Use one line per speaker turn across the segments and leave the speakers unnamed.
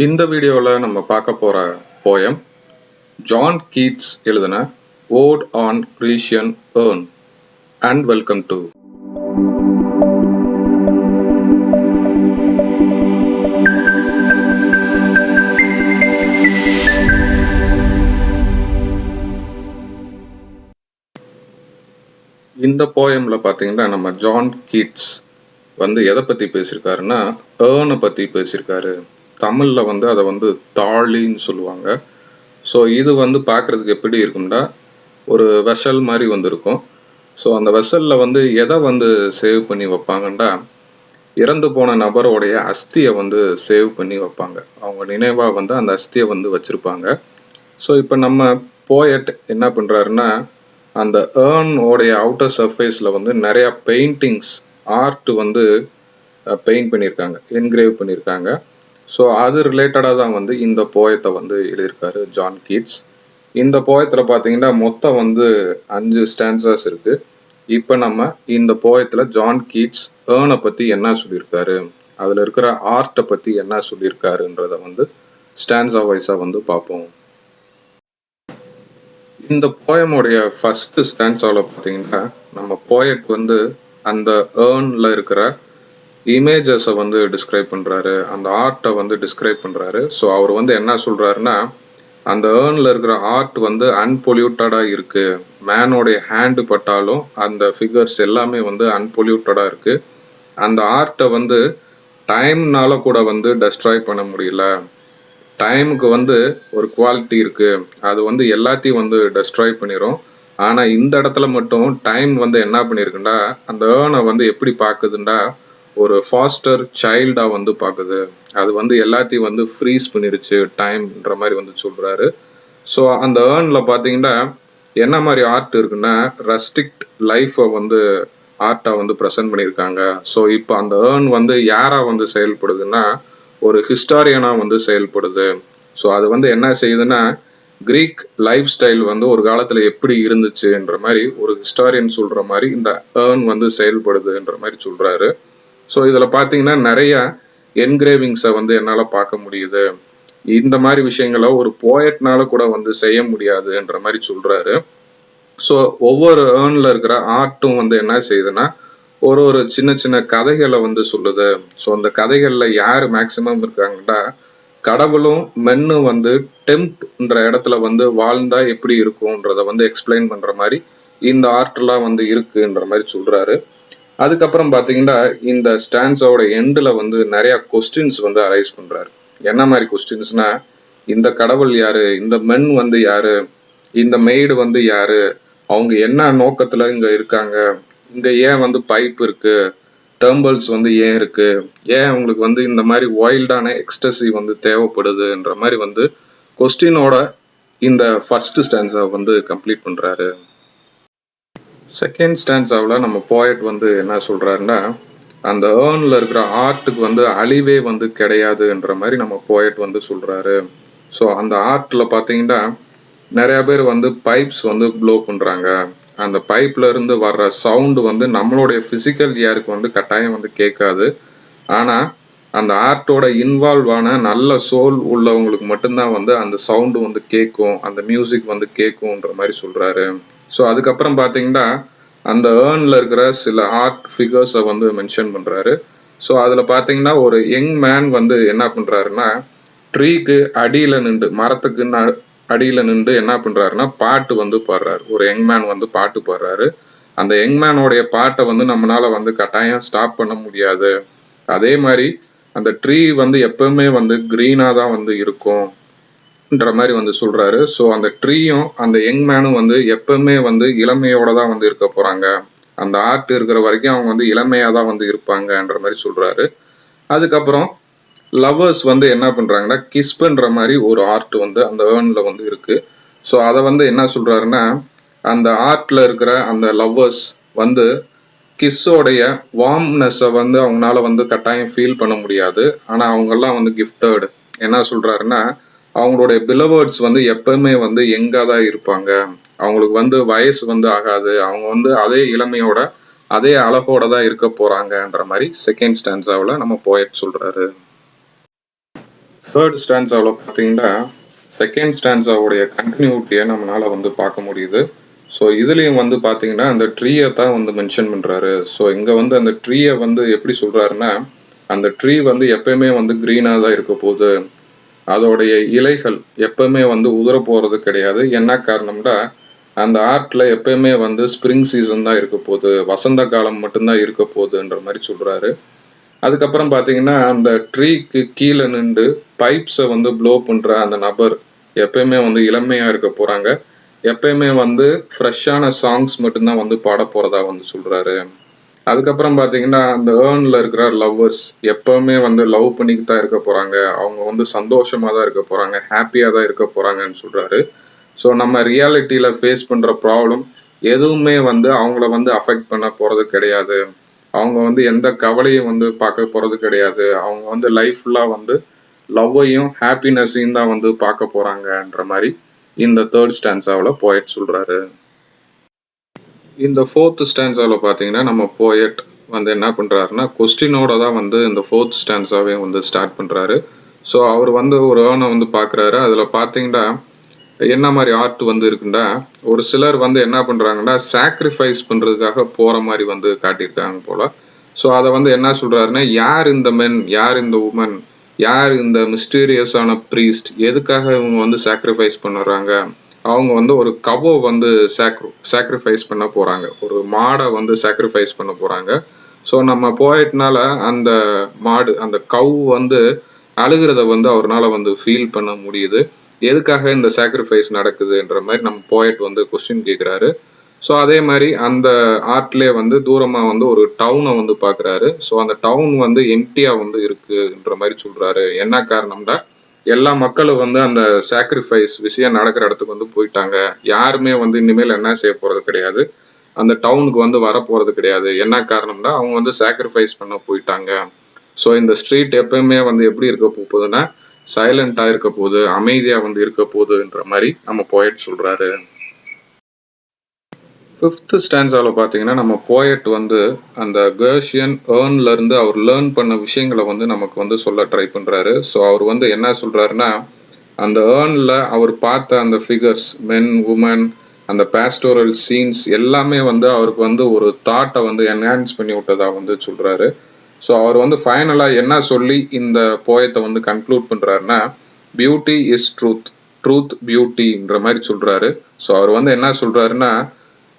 இந்த வீடியோவில் நம்ம பார்க்க போகிற போயம் ஜான் கீட்ஸ் எழுதின ode on Grecian urn and welcome to இந்த போயம்ல பார்த்தீங்கன்னா நம்ம ஜான் கீட்ஸ் வந்து எதை பற்றி பேசியிருக்காருன்னா ஏர்னை பற்றி பேசியிருக்காரு தமிழில் வந்து அதை வந்து தாழின்னு சொல்லுவாங்க. ஸோ இது வந்து பார்க்குறதுக்கு எப்படி இருக்கும்னா ஒரு வெசல் மாதிரி வந்திருக்கும். ஸோ அந்த வெசலில் வந்து எதை வந்து சேவ் பண்ணி வைப்பாங்கன்னா இறந்து போன நபரோடைய அஸ்தியை வந்து சேவ் பண்ணி வைப்பாங்க. அவங்க நினைவாக வந்து அந்த அஸ்தியை வந்து வச்சுருப்பாங்க. ஸோ இப்போ நம்ம போயட் என்ன பண்ணுறாருன்னா அந்த ஏர்னோடைய அவுட்டர் சர்ஃபேஸில் வந்து நிறையா பெயிண்டிங்ஸ் ஆர்ட் வந்து பெயிண்ட் பண்ணியிருக்காங்க என்கிரேவ் பண்ணியிருக்காங்க. ஸோ அது ரிலேட்டடாக தான் வந்து இந்த போயத்தை வந்து எழுதியிருக்காரு ஜான் கீட்ஸ் இந்த போயத்தில் பார்த்தீங்கன்னா மொத்தம் வந்து அஞ்சு ஸ்டான்சர்ஸ் இருக்கு. இப்போ நம்ம இந்த போயத்தில் ஜான் கீட்ஸ் ஏர்னை பற்றி என்ன சொல்லியிருக்காரு அதில் இருக்கிற ஆர்ட்டை பற்றி என்ன சொல்லியிருக்காருன்றத வந்து ஸ்டான்ஸா வைஸாக வந்து பார்ப்போம். இந்த போயமுடைய ஃபர்ஸ்ட் ஸ்டான்ஸாவில் பார்த்தீங்கன்னா நம்ம போயட் வந்து அந்த ஏர்னில் இருக்கிற இமேஜஸை வந்து டிஸ்கிரைப் பண்ணுறாரு அந்த ஆர்ட்டை வந்து டிஸ்கிரைப் பண்ணுறாரு ஸோ அவர் வந்து என்ன சொல்கிறாருன்னா அந்த ஏர்னில் இருக்கிற ஆர்ட் வந்து அன்பொல்யூட்டடாக இருக்குது மேனோடைய ஹேண்டு பட்டாலும் அந்த ஃபிகர்ஸ் எல்லாமே வந்து அன்பொல்யூட்டடாக இருக்குது அந்த ஆர்ட்டை வந்து டைம்னால கூட வந்து டெஸ்ட்ராய் பண்ண முடியல. டைமுக்கு வந்து ஒரு குவாலிட்டி இருக்குது அது வந்து எல்லாத்தையும் வந்து டெஸ்ட்ராய் பண்ணிடும் ஆனால் இந்த இடத்துல மட்டும் டைம் வந்து என்ன பண்ணியிருக்குண்டா அந்த ஏர்னை வந்து எப்படி பார்க்குதுண்டா ஒரு ஃபாஸ்டர் சைல்டா வந்து பார்க்குது அது வந்து எல்லாத்தையும் வந்து ஃப்ரீஸ் பண்ணிருச்சு டைம்ன்ற மாதிரி வந்து சொல்றாரு. ஸோ அந்த ஏர்ன்ல பார்த்தீங்கன்னா என்ன மாதிரி ஆர்ட் இருக்குன்னா ரெஸ்ட்ரிக்ட் லைஃப்பை வந்து ஆர்ட்டா வந்து ப்ரெசென்ட் பண்ணியிருக்காங்க ஸோ இப்போ அந்த ஏர்ன் வந்து யாரா வந்து செயல்படுதுன்னா ஒரு ஹிஸ்டாரியனா வந்து செயல்படுது. ஸோ அது வந்து என்ன செய்யுதுன்னா கிரீக் லைஃப் ஸ்டைல் வந்து ஒரு காலத்துல எப்படி இருந்துச்சுன்ற மாதிரி ஒரு ஹிஸ்டாரியன் சொல்ற மாதிரி இந்த ஏர்ன் வந்து செயல்படுதுன்ற மாதிரி சொல்றாரு. ஸோ இதில் பார்த்தீங்கன்னா நிறைய என்கிரேவிங்ஸை வந்து என்னால் பார்க்க முடியுது. இந்த மாதிரி விஷயங்களை ஒரு போயட்னால கூட வந்து செய்ய முடியாதுன்ற மாதிரி சொல்கிறாரு ஸோ ஒவ்வொரு ஏர்னில் இருக்கிற ஆர்ட்டும் வந்து என்ன செய்யுதுன்னா ஒரு ஒரு சின்ன சின்ன கதைகளை வந்து சொல்லுது. ஸோ அந்த கதைகளில் யார் மேக்சிமம் இருக்காங்கன்னா கடவுளும் மென்னும் வந்து டெம்ப்ன்ற இடத்துல வந்து வாழ்ந்தா எப்படி இருக்கும்ன்றத வந்து எக்ஸ்பிளைன் பண்ணுற மாதிரி இந்த ஆர்ட்லாம் வந்து இருக்குன்ற மாதிரி சொல்கிறாரு அதுக்கப்புறம் பார்த்தீங்கன்னா இந்த ஸ்டான்ஸோட எண்டில் வந்து நிறையா கொஸ்டின்ஸ் வந்து அரைஸ் பண்ணுறாரு என்ன மாதிரி கொஸ்டின்ஸ்னா இந்த கடவுள் யாரு? இந்த மென் வந்து யாரு? இந்த மெய்டு வந்து யாரு? அவங்க என்ன நோக்கத்தில் இங்கே இருக்காங்க? இங்கே ஏன் வந்து பைப் இருக்கு? டேம்பிள்ஸ் வந்து ஏன் இருக்கு? ஏன் உங்களுக்கு வந்து இந்த மாதிரி வைல்டான எக்ஸ்டசி வந்து தேவைப்படுதுன்ற மாதிரி வந்து கொஸ்டினோட இந்த ஃபர்ஸ்ட் ஸ்டான்ஸை வந்து கம்ப்ளீட் பண்ணுறாரு செகண்ட் ஸ்டான்ஸாவில் நம்ம போயட் வந்து என்ன சொல்கிறாருன்னா அந்த ஏர்னில் இருக்கிற ஆர்ட்டுக்கு வந்து அழிவே வந்து கிடையாதுன்ற மாதிரி நம்ம போயட் வந்து சொல்கிறாரு ஸோ அந்த ஆர்ட்டில் பார்த்தீங்கன்னா நிறையா பேர் வந்து பைப்ஸ் வந்து ப்ளோ பண்ணுறாங்க அந்த பைப்ல இருந்து வர்ற சவுண்டு வந்து நம்மளுடைய ஃபிசிக்கல் இயருக்கு வந்து கட்டாயம் வந்து கேட்காது. ஆனால் அந்த ஆர்ட்டோட இன்வால்வ் ஆன நல்ல சோல் உள்ளவங்களுக்கு மட்டும்தான் வந்து அந்த சவுண்டு வந்து கேட்கும் அந்த மியூசிக் வந்து கேட்கும்ன்ற மாதிரி சொல்கிறாரு ஸோ அதுக்கப்புறம் பார்த்தீங்கன்னா அந்த ஏர்னில் இருக்கிற சில ஆர்ட் ஃபிகர்ஸை வந்து மென்ஷன் பண்ணுறாரு ஸோ அதில் பார்த்தீங்கன்னா ஒரு யங் மேன் வந்து என்ன பண்ணுறாருன்னா ட்ரீக்கு அடியில் நின்று மரத்துக்கு அடியில் நின்று என்ன பண்ணுறாருன்னா பாட்டு வந்து பாடுறாரு. ஒரு யங் மேன் வந்து பாட்டு பாடுறாரு. அந்த யங் மேனோடைய பாட்டை வந்து நம்மளால வந்து கட்டாயம் ஸ்டாப் பண்ண முடியாது. அதே மாதிரி அந்த ட்ரீ வந்து எப்பவுமே வந்து க்ரீனாக தான் வந்து இருக்கும். ன்ற மாதிரி வந்து சொல்றாரு. ஸோ அந்த ட்ரீயும் அந்த யங் மேனும் வந்து எப்பவுமே வந்து இளமையோட தான் வந்து இருக்க போறாங்க. அந்த ஆர்ட் இருக்கிற வரைக்கும் அவங்க வந்து இளமையாக தான் வந்து இருப்பாங்கன்ற மாதிரி சொல்றாரு. அதுக்கப்புறம் லவ்வர்ஸ் வந்து என்ன பண்ணுறாங்கன்னா கிஸ் பண்ணுற மாதிரி ஒரு ஆர்ட் வந்து அந்த ஏர்ன்ல வந்து இருக்கு. ஸோ அதை வந்து என்ன சொல்கிறாருன்னா அந்த ஆர்ட்ல இருக்கிற அந்த லவ்வர்ஸ் வந்து கிஸ்ஸோடைய வார்ம்னஸை வந்து அவங்களால வந்து கட்டாயம் ஃபீல் பண்ண முடியாது. ஆனால் அவங்கெல்லாம் வந்து கிஃப்டட் என்ன சொல்கிறாருன்னா அவங்களுடைய பிலவர்ட்ஸ் வந்து எப்பவுமே வந்து எங்காக தான் இருப்பாங்க. அவங்களுக்கு வந்து வயசு வந்து ஆகாது. அவங்க வந்து அதே இளமையோட அதே அழகோட தான் இருக்க போறாங்கன்ற மாதிரி செகண்ட் ஸ்டான்ஸாவில் நம்ம போயட் சொல்றாரு. தேர்ட் ஸ்டான்ஸாவில் பார்த்தீங்கன்னா செகண்ட் ஸ்டான்ஸாவுடைய கண்டினியூட்டியை நம்மளால வந்து பார்க்க முடியுது. ஸோ இதுலேயும் வந்து பார்த்தீங்கன்னா அந்த ட்ரீயை தான் வந்து மென்ஷன் பண்ணுறாரு ஸோ இங்கே வந்து அந்த ட்ரீயை வந்து எப்படி சொல்கிறாருன்னா அந்த ட்ரீ வந்து எப்பயுமே வந்து க்ரீனாக தான் இருக்க போகுது. அதோடைய இலைகள் எப்பவுமே வந்து உதிர போகிறது கிடையாது. என்ன காரணம்னா அந்த ஆர்ட்ல எப்பயுமே வந்து ஸ்ப்ரிங் சீசன் தான் இருக்க போகுது. வசந்த காலம் மட்டும்தான் இருக்க போகுதுன்ற மாதிரி சொல்றாரு. அதுக்கப்புறம் பார்த்தீங்கன்னா அந்த ட்ரீக்கு கீழே நின்று பைப்ஸை வந்து ப்ளோ பண்ற அந்த நபர் எப்பயுமே வந்து இளமையா இருக்க போறாங்க. எப்பயுமே வந்து ஃப்ரெஷ்ஷான சாங்ஸ் மட்டும்தான் வந்து பாட போறதா வந்து சொல்றாரு. அதுக்கப்புறம் பார்த்தீங்கன்னா அந்த ஏர்ன்ல இருக்கிற லவ்வர்ஸ் எப்பவுமே வந்து லவ் பண்ணிக்கு தான் இருக்க போறாங்க. அவங்க வந்து சந்தோஷமா தான் இருக்க போறாங்க. ஹாப்பியா தான் இருக்க போறாங்கன்னு சொல்றாரு. ஸோ நம்ம ரியாலிட்டியில ஃபேஸ் பண்ற ப்ராப்ளம் எதுவுமே வந்து அவங்கள வந்து அஃபெக்ட் பண்ண போறது கிடையாது. அவங்க வந்து எந்த கவலையும் வந்து பார்க்க போறது கிடையாது. அவங்க வந்து லைஃப் ஃபுல்லாக வந்து லவ்வையும் ஹாப்பினஸையும் தான் வந்து பார்க்க போறாங்கன்ற மாதிரி இந்த தேர்ட் ஸ்டான்ஸாவில் போயட் சொல்றாரு. இந்த ஃபோர்த் ஸ்டான்ஸாவில் பார்த்தீங்கன்னா நம்ம போயட் வந்து என்ன பண்ணுறாருன்னா கொஸ்டினோட தான் வந்து இந்த ஃபோர்த் ஸ்டான்ஸாவே வந்து ஸ்டார்ட் பண்ணுறாரு ஸோ அவர் வந்து ஒரு ஏர்னை வந்து பார்க்குறாரு அதில் பார்த்தீங்கன்னா என்ன மாதிரி ஆர்ட் வந்து இருக்குண்டா ஒரு சிலர் வந்து என்ன பண்ணுறாங்கன்னா சாக்ரிஃபைஸ் பண்ணுறதுக்காக போகிற மாதிரி வந்து காட்டியிருக்காங்க போல். ஸோ அதை வந்து என்ன சொல்கிறாருன்னா யார் இந்த மென் யார் இந்த உமன் யார் இந்த மிஸ்டீரியஸான ப்ரீஸ்ட் எதுக்காக இவங்க வந்து சாக்ரிஃபைஸ் பண்ணுறாங்க? அவங்க வந்து ஒரு கவோ வந்து சாக்ரு சாக்ரிஃபைஸ் பண்ண போகிறாங்க ஒரு மாடை வந்து சாக்ரிஃபைஸ் பண்ண போகிறாங்க ஸோ நம்ம போயிட்னால அந்த மாடு அந்த கவ் வந்து அழுகிறத வந்து அவரால் வந்து ஃபீல் பண்ண முடியுது. எதுக்காக இந்த சாக்ரிஃபைஸ் நடக்குதுன்ற மாதிரி நம்ம போயட் வந்து கொஸ்டின் கேட்குறாரு ஸோ அதே மாதிரி அந்த ஆர்ட்லேயே வந்து தூரமாக வந்து ஒரு டவுனை வந்து பார்க்குறாரு ஸோ அந்த டவுன் வந்து எம்டியாக வந்து இருக்குன்ற மாதிரி சொல்கிறாரு என்ன காரணம்னா எல்லா மக்களும் வந்து அந்த சாக்ரிஃபைஸ் விஷயம் நடக்கிற இடத்துக்கு வந்து போயிட்டாங்க. யாருமே வந்து இனிமேல் என்ன செய்ய போகிறது கிடையாது. அந்த டவுனுக்கு வந்து வர போறது கிடையாது. என்ன காரணம்னா அவங்க வந்து சாக்ரிஃபைஸ் பண்ண போயிட்டாங்க. ஸோ இந்த ஸ்ட்ரீட் எப்பயுமே வந்து எப்படி இருக்க போகுதுன்னா சைலண்டா இருக்க போகுது அமைதியா வந்து இருக்க போகுதுன்ற மாதிரி நம்ம போயிட்டு சொல்றாரு. ஃபிஃப்த்து ஸ்டான்ஸாவில் பார்த்தீங்கன்னா நம்ம போயட் வந்து அந்த கேர்ஷியன் ஏர்ன்லேருந்து அவர் லேர்ன் பண்ண விஷயங்களை வந்து நமக்கு வந்து சொல்ல ட்ரை பண்ணுறாரு ஸோ அவர் வந்து என்ன சொல்கிறாருன்னா அந்த ஏர்னில் அவர் பார்த்த அந்த ஃபிகர்ஸ் மென் உமன் அந்த பேஸ்டோரல் சீன்ஸ் எல்லாமே வந்து அவருக்கு வந்து ஒரு தாட்டை வந்து என்ஹான்ஸ் பண்ணி விட்டதாக வந்து சொல்கிறாரு ஸோ அவர் வந்து ஃபைனலாக என்ன சொல்லி இந்த போயத்தை வந்து கன்க்ளூட் பண்ணுறாருன்னா பியூட்டி இஸ் ட்ரூத் ட்ரூத் பியூட்டின்ற மாதிரி சொல்கிறாரு ஸோ அவர் வந்து என்ன சொல்கிறாருன்னா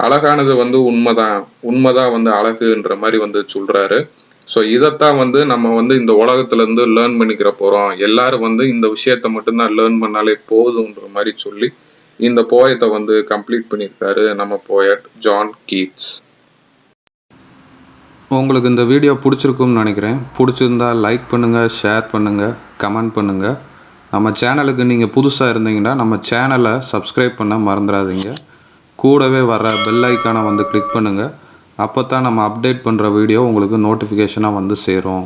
அழகானது வந்து உண்மைதான். உண்மைதான் வந்து அழகுன்ற மாதிரி வந்து சொல்றாரு. ஸோ இதைத்தான் வந்து நம்ம வந்து இந்த உலகத்துல இருந்து லேர்ன் பண்ணிக்கிற போறோம். எல்லாரும் வந்து இந்த விஷயத்த மட்டும்தான் லேர்ன் பண்ணாலே போதுன்ற மாதிரி சொல்லி இந்த போயத்தை வந்து கம்ப்ளீட் பண்ணியிருக்காரு நம்ம போயட் ஜான் கீட்ஸ்
உங்களுக்கு இந்த வீடியோ பிடிச்சிருக்கும்னு நினைக்கிறேன். பிடிச்சிருந்தா லைக் பண்ணுங்கள் ஷேர் பண்ணுங்கள் கமெண்ட் பண்ணுங்கள் நம்ம சேனலுக்கு நீங்கள் புதுசாக இருந்தீங்கன்னா நம்ம சேனலை சப்ஸ்கிரைப் பண்ண மறந்துடாதீங்க. கூடவே வர பெல் ஐக்கானை வந்து கிளிக் பண்ணுங்கள் அப்போ தான் நம்ம அப்டேட் பண்ணுற வீடியோ உங்களுக்கு நோட்டிஃபிகேஷனாக வந்து சேரும்.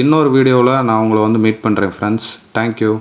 இன்னொரு வீடியோவில் நான் உங்களை வந்து மீட் பண்ணுறேன் ஃப்ரெண்ட்ஸ் தேங்க்யூ